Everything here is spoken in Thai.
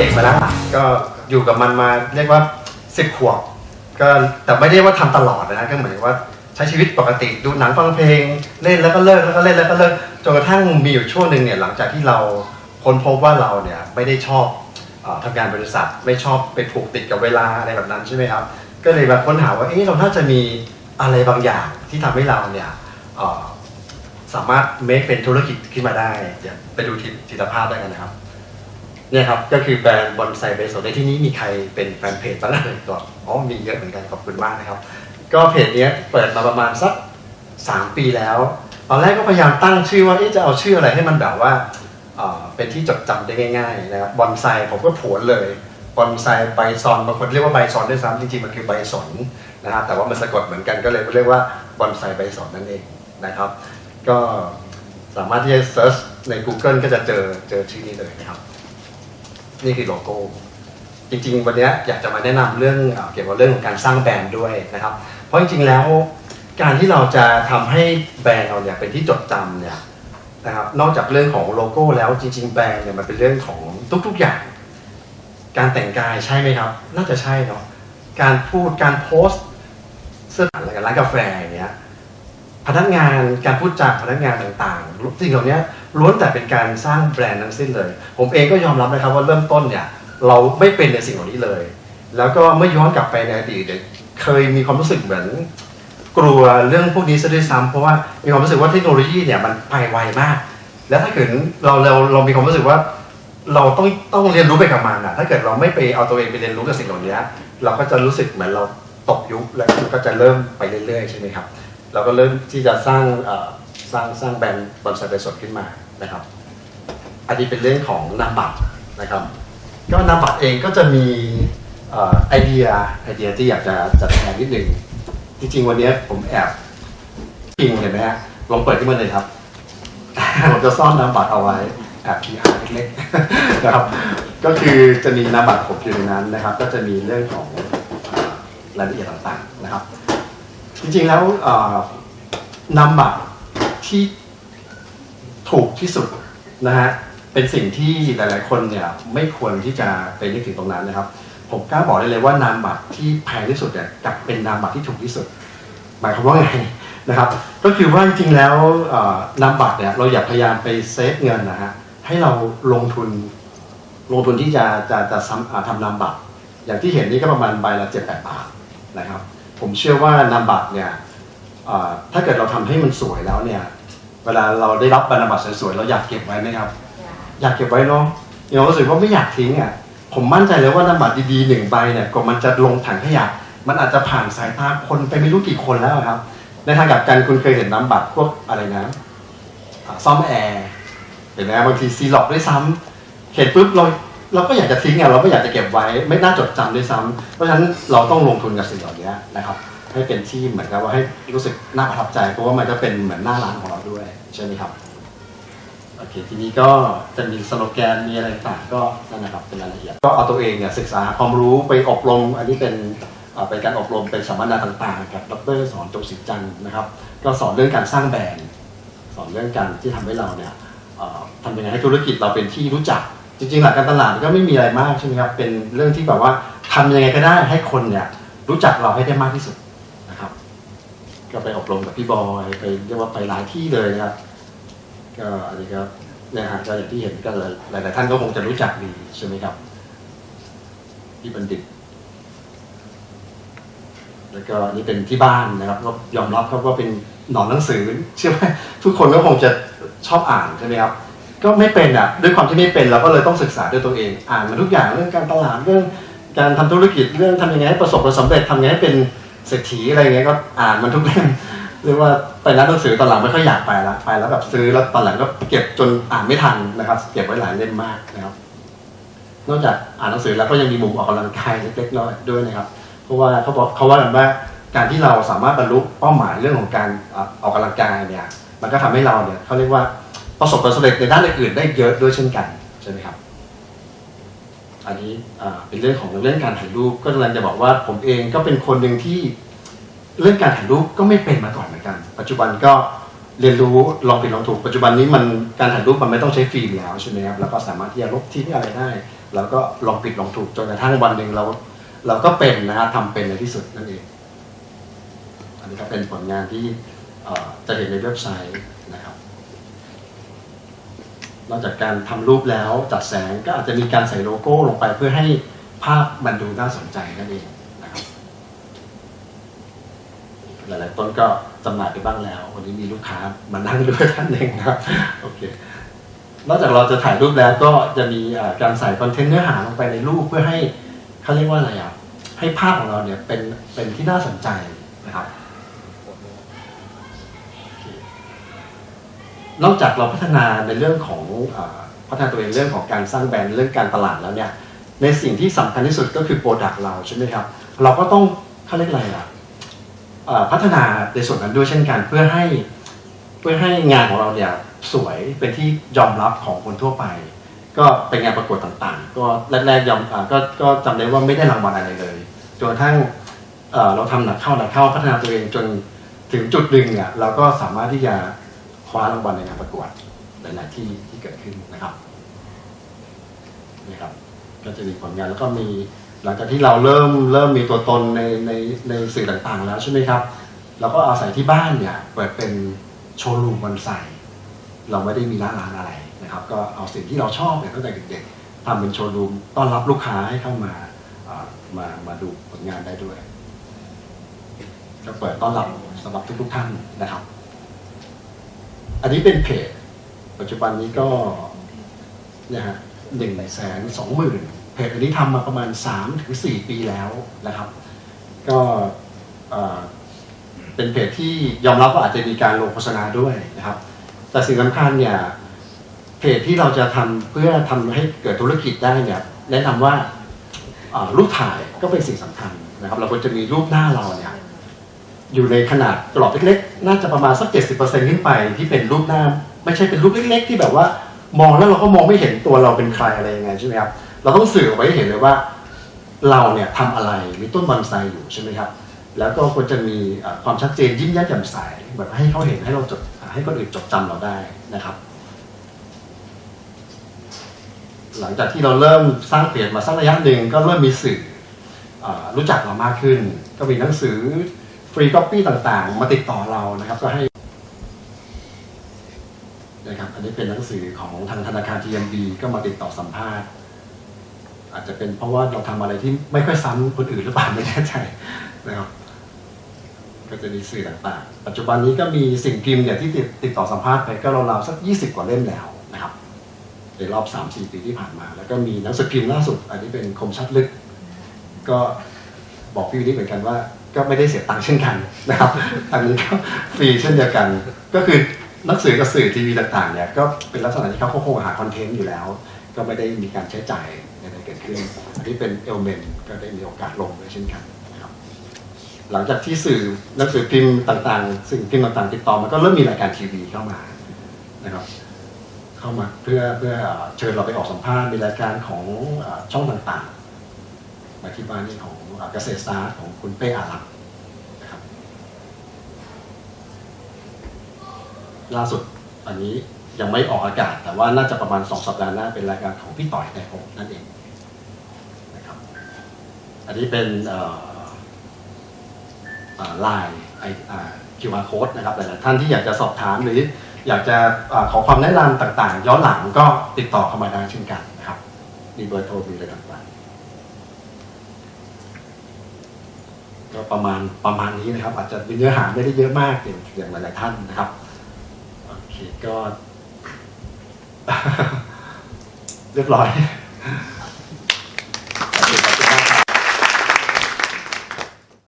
เด็กมาแล้วล่ะก็อยู่กับมันมาเรียกว่าสิบขวบก็แต่ไม่ได้ว่าทำตลอดนะฮะก็เหมือนกับว่าใช้ชีวิตปกติดูหนังฟังเพลง เล่นแล้วก็เลิกแล้วก็เล่นแล้วก็เลิกจนกระทั่งมีอยู่ช่วงหนึ่งเนี่ยหลังจากที่เราค้นพบว่าเราเนี่ยไม่ได้ชอบเออทำงานบริษัทไม่ชอบไปผูกติดกับเวลาอะไรแบบนั้นใช่ไหมครับก็เลยมาค้นหาว่าเอ๊ะเราน่าจะมีอะไรบางอย่างที่ทำให้เราเนี่ยเอ่อสามารถ make เป็นธุรกิจขึ้นมาได้เดี๋ยวไปดูทีทีละภาพได้กันนะครับ เนี่ยครับก็คือแบรนด์บอนไซเบสในที่นี้มีใครเป็นแฟนเพจบ้างเลยก็อ๋อมีเยอะเหมือนกันขอบคุณมากนะครับ ก็เพจนี้เปิดมาประมาณสัก 3 ปีแล้ว ตอนแรกก็พยายามตั้งชื่อว่าจะเอาชื่ออะไรให้มันแบบว่าเป็นที่จดจำได้ง่ายๆนะครับบอนไซผมก็ผวนเลยบอนไซใบซอนบางคนเรียกว่าใบซอนด้วยซ้ำจริงๆมันคือใบสนนะครับแต่ว่ามันสะกดเหมือนกันก็เลยเรียกว่าบอนไซใบสนนั่นเองนะครับ ก็สามารถที่จะเซิร์ชใน Google ก็จะเจอเจอชื่อนี้เลยนะครับ นี่คือโลโก้จริงๆ วันนี้อยากจะมาแนะนำเรื่องเกี่ยวกับเรื่องของการสร้างแบรนด์ด้วยนะครับ เพราะจริงๆแล้วการที่เราจะทำให้แบรนด์เราเนี่ยเป็นที่จดจำเนี่ยนะครับนอกจากเรื่องของโลโก้แล้วจริง ๆ แบรนด์เนี่ยมันเป็นเรื่องของทุก ๆอย่าง การแต่งกายใช่ไหมครับ น่าจะใช่เนาะการพูดการโพสต์เสื้อผ้าอะไรกันร้านกาแฟอย่างเงี้ย พนักงานการพูดจาพนักงานต่างๆสิ่งเหล่านี้ล้วนแต่เป็นการสร้างแบรนด์ทั้งสิ้นเลย ผมเองก็ยอมรับนะครับว่าเริ่มต้นเนี่ยเราไม่เป็นในสิ่งเหล่านี้เลย แล้วก็เมื่อย้อนกลับไปในอดีตเนี่ยเคยมีความรู้สึกเหมือน กลัวเรื่องพวกนี้ซะด้วยซ้ำเพราะว่ามีความรู้สึกว่าเทคโนโลยีเนี่ยมันไปไวมาก แล้วถ้าเกิดเราเราเรามีความรู้สึกว่า เราต้องต้องเรียนรู้ไปกับมันอะถ้าเกิดเราไม่ไปเอาตัวเองไปเรียนรู้กับสิ่งเหล่านี้เราก็จะรู้สึกเหมือนเราตกยุคแล้วก็จะเริ่มไปเรื่อยๆใช่ไหมครับ เราก็เริ่มที่จะสร้างสร้างสร้างแบรนด์บอนไซเบสดขึ้นมานะครับ อันนี้เป็นเรื่องของนามบัตรนะครับ ก็นามบัตรเองก็จะมีอไอเดียไอเดียที่อยากจะจัดแทนนิดหนึ่งจริงๆวันนี้ผมแอบพิงเห็นไหมฮะลองเปิดขึ้นมาเลยครับ ผมจะซ่อนนามบัตรเอาไว้แอบพีอาร์เล็กๆนะครับ ก็คือจะมีนามบัตรผมอยู่ในนั้นนะครับ ก็จะมีเรื่องของรายละเอียดต่างๆนะครับ จริงๆแล้วนามบัตรที่ถูกที่สุดนะฮะเป็นสิ่งที่หลาย ๆ คนเนี่ยไม่ควรที่จะไปนึกถึงตรงนั้นนะครับ ผมกล้าบอกได้เลยว่านามบัตรที่แพงที่สุดเนี่ยกลับเป็นนามบัตรที่ถูกที่สุด หมายความว่าไงนะครับ ก็คือว่าจริงๆแล้วนามบัตรเนี่ยเราอย่าพยายามไปเซฟเงินนะฮะให้เราลงทุนลงทุนที่จะจะจะทำนามบัตรอย่างที่เห็นนี่ก็ประมาณใบละเจ็ดแปดบาทนะครับ ผมเชื่อว่านามบัตรเนี่ยเอ่อถ้าเกิดเราทำให้มันสวยแล้วเนี่ยเวลาเราได้รับนามบัตรสวยๆเราอยากเก็บไว้ไหมครับ อยากเก็บไว้เนาะเรารู้สึกว่าไม่อยากทิ้งอะผมมั่นใจเลยว่านามบัตรดีๆหนึ่งใบเนี่ยกว่ามันจะลงถังขยะมันอาจจะผ่านสายตาคนไปไม่รู้กี่คนแล้วอะครับ ในทางกลับกันคุณเคยเห็นนามบัตรพวกอะไรนะอ่าซ่อมแอร์เห็นไหมบางทีซีล็อกด้วยซ้ำเห็นปุ๊บเรา เราก็อยากจะทิ้งอะเราก็อยากจะเก็บไว้ ไม่น่าจดจำด้วยซ้ำเพราะฉะนั้นเราต้องลงทุนกับสิ่งเหล่านี้นะครับ ให้เป็นที่เหมือนกับว่าให้รู้สึกน่าประทับใจ เพราะว่ามันจะเป็นเหมือนหน้าร้านของเราด้วยใช่ไหมครับโอเคทีนี้ก็จะมีสโลแกนมีอะไรต่างก็นั่นนะครับเป็นรายละเอียดก็เอาตัวเองเนี่ยศึกษาความรู้ไปอบรม อันนี้เป็นเป็นการอบรมเป็นสัมมนาต่างๆ กับดรสอนจงศิจันทร์นะครับ ก็สอนเรื่องการสร้างแบรนด์สอนเรื่องการที่ทำให้เราเนี่ยทำยังไงให้ธุรกิจเราเป็นที่รู้จัก จริงๆหลักการตลาดก็ไม่มีอะไรมากใช่ไหมครับเป็นเรื่องที่แบบว่าทำยังไงก็ได้ให้คนเนี่ยรู้จักเราให้ได้มากที่สุดนะครับ ก็ไปอบรมกับพี่บอยไปเรียกว่าไปหลายที่เลยนะครับก็อันนี้ครับเนี่ยฮะก็อย่างที่เห็นก็หลายหลายๆท่านก็คงจะรู้จักดีใช่ไหมครับพี่บัณฑิต แล้วก็นนี่เป็นที่บ้านนะครับก็ยอมรับครับว่าเป็นหนอนหนังสือเชื่อไหมทุกคนก็คงจะชอบอ่านใช่ไหมครับ ก็ไม่เป็นอะด้วยความที่ไม่เป็นเราก็เลยต้องศึกษาด้วยตัวเอง อ่านมาทุกอย่างเรื่องการตลาดเรื่องการทำธุรกิจเรื่องทำยังไงให้ประสบความสำเร็จทำยังไงให้เป็นเศรษฐีอะไรเงี้ยก็อ่านมันทุกเล่มเรียกว่าไปร้านหนังสือตอนหลังไม่ค่อยอยากไปละไปแล้วแบบซื้อแล้วตอนหลังก็เก็บจนอ่านไม่ทันนะครับ เก็บไว้หลายเล่มมากนะครับ นอกจากอ่านหนังสือแล้วก็ยังมีมุมออกกำลังกายเล็กๆน้อยด้วยนะครับ เพราะว่าเขาบอกเขาว่ากันว่าการที่เราสามารถบรรลุเป้าหมายเรื่องของการอออกกำลังกายเนี่ย มันก็ทำให้เราเนี่ยเขาเรียกว่า ประสบความสำเร็จในด้านอื่นๆได้เยอะด้วยเช่นกันใช่ไหมครับ อันนี้เป็นเรื่องของเรื่องการถ่ายรูปก็กำลังจะบอกว่าผมเองก็เป็นคนหนึ่งที่เรื่องการถ่ายรูปก็ไม่เป็นมาก่อนเหมือนกัน ปัจจุบันก็เรียนรู้ลองผิดลองถูกปัจจุบันนี้มันการถ่ายรูปมันไม่ต้องใช้ฟิล์มแล้วใช่ไหมครับแล้วก็สามารถที่จะลบทิ้งอะไรได้ แล้วก็ลองผิดลองถูกจนกระทั่งวันหนึ่งเรา เราก็เป็นนะฮะทำเป็นในที่สุดนั่นเอง อันนี้ก็เป็นผลงานที่จะเห็นในเว็บไซต์ นะครับนอกจากการทำรูปแล้วจัดแสงก็อาจจะมีการใส่โลโก้ลงไปเพื่อให้ภาพมันดูน่าสนใจนั่นเองนะครับหลายๆต้นก็จำหน่ายไปบ้างแล้ว วันนี้มีลูกค้ามานั่งด้วยท่านหนึ่งนะครับโอเคนอกจากเราจะถ่ายรูปแล้วก็จะมีการใส่คอนเทนต์เนื้อหาลงไปในรูปเพื่อให้เขาเรียกว่าอะไรอะให้ภาพของเราเนี่ยเป็นเป็นที่น่าสนใจนะครับ นอกจากเราพัฒนาในเรื่องของอพัฒนาตัวเองเรื่องของการสร้างแบรนด์เรื่องการตลาดแล้วเนี่ยในสิ่งที่สำคัญที่สุดก็คือโปรดักต์เราใช่ไหมครับ เราก็ต้องเขาเรียกอะไรอะพัฒนาในส่วนนั้นด้วยเช่นกันเพื่อให้เพื่อให้งานของเราเนี่ยสวยเป็นที่ยอมรับของคนทั่วไป ก็เป็นงานประกวดต่างๆ ก็แรกๆยอมก็ก็จำได้ว่าไม่ได้รางวัลอะไรเลยจนกระทั่งเอ่อเราทำหนักเข้าหนักเข้าพัฒนาตัวเองจนถึงจุดหนึ่งอะเราก็สามารถที่จะ คว้ารางวัลในงานประกวดหลาย ๆ ที่ที่เกิดขึ้นนะครับนี่ครับ ก็จะมีผลงานแล้วก็มีหลังจากที่เราเริ่มเริ่มมีตัวตนในในในสื่อต่างๆ แล้วใช่ไหมครับเราก็อาศัยที่บ้านเนี่ยเปิดเป็นโชว์รูมบอนไซเราไม่ได้มีร้านร้านอะไรนะครับ ก็เอาสิ่งที่เราชอบเนี่ยตั้งแต่เด็กๆทำเป็นโชว์รูมต้อนรับลูกค้าให้เข้ามาอ่ามามาดูผลงานได้ด้วยก็เปิดต้อนรับสำหรับทุกๆท่านนะครับ อันนี้เป็นเพจ ปัจจุบันนี้ก็เนี่ยฮะหนึ่งแสนสองหมื่นเพจอันนี้ทำมาประมาณสามถึงสี่ปีแล้วนะครับ ก็เป็นเพจที่ยอมรับว่าอาจจะมีการลงโฆษณาด้วยนะครับ แต่สิ่งสำคัญเนี่ยเพจที่เราจะทำเพื่อทำให้เกิดธุรกิจได้เนี่ยแนะนำว่ารูปถ่ายก็เป็นสิ่งสำคัญนะครับ เราควรจะมีรูปหน้าเราเนี่ย อยู่ในขนาดกรอบเล็กๆ น่าจะประมาณสักเจ็ดสิบเปอร์เซ็นขึ้นไปที่เป็นรูปหน้า ไม่ใช่เป็นรูปเล็กๆ ที่แบบว่ามองแล้วเราก็มองไม่เห็นตัวเราเป็นใครอะไรยังไงใช่ไหมครับเราต้องสื่อออกไปให้เห็นเลยว่า เราเนี่ยทำอะไรมีต้นบอนไซอยู่ใช่ไหมครับแล้วก็ควรจะมีความชัดเจนยิ้มแย้มแจ่มใสแบบให้เขาเห็นให้เราจดให้คนอื่นจดจำเราได้นะครับ หลังจากที่เราเริ่มสร้างเพจมาสักระยะหนึ่งก็เริ่มมีสื่ออรู้จักเรามากขึ้น ก็มีหนังสือ ฟรี c อ p ปี้ต่างๆ มาติดต่อเรานะครับ ก็ให้นะครับอันนี้เป็นหนังสือของทางธนาคาร TMB ก็มาติดต่อสัมภาษณ์ อาจจะเป็นเพราะว่าเราทำอะไรที่ไม่ค่อยซ้ำคนอื่นหรือเปล่าไม่แน่ใจนะครับก็จะมีสื่อต่างๆ ปัจจุบันนี้ก็มีสิ่งพิมพ์เนี่ยที่ติดติดต่อสัมภาษณ์ไปก็ราวๆสัก 20 กว่าเล่มแล้วนะครับในรอบ 3-4 ปีที่ผ่านมา แล้วก็มีหนังสือพิมพ์ล่าสุด อันนี้เป็นคมชัดลึก ก็บอกพี่วินิจเหมือนกันว่า ก็ไม่ได้เสียตังค์เช่นกันนะครับ อันนี้ก็ฟรีเช่นเดียวกัน ก็คือหนังสือกับสื่อทีวีต่างๆเนี่ยก็เป็นลักษณะที่เขาโคงหาคอนเทนต์อยู่แล้ว ก็ไม่ได้มีการใช้จ่ายอะไรเกิดขึ้นอันนี้เป็นเอลเมนก็ได้มีโอกาสลงด้วยเช่นกันนะครับหลังจากที่สื่อหนังสือพิมพ์ต่างๆ สิ่งพิมพ์ต่างๆ ติดต่อมันก็เริ่มมีรายการทีวีเข้ามานะครับเข้ามาเพื่อเพื่อเชิญเราไปออกสัมภาษณ์มีรายการของช่องต่างๆ มาที่บ้านนี่ของเกษตรศาสตร์ของคุณเป้อารักนะครับล่าสุดอันนี้ยังไม่ออกอากาศ แต่ว่าน่าจะประมาณสองสัปดาห์หน้าเป็นรายการของพี่ต่อยแต่ผมนั่นเองนะครับอันนี้เป็นไลน์ไอคิวอาร์โค้ดนะครับหลายๆท่านที่อยากจะสอบถามหรืออยากจะอาขอความแนะนำต่างๆ ย้อนหลังก็ติดต่อเข้ามาได้เช่นกันนะครับมีเบอร์โทรมีอะไรต่างๆ ก็ประมาณประมาณนี้นะครับ อาจจะมีเนื้อหาไม่ได้เยอะมากอย่างอย่างหลายๆท่านนะครับโอเคก็ เรียบร้อย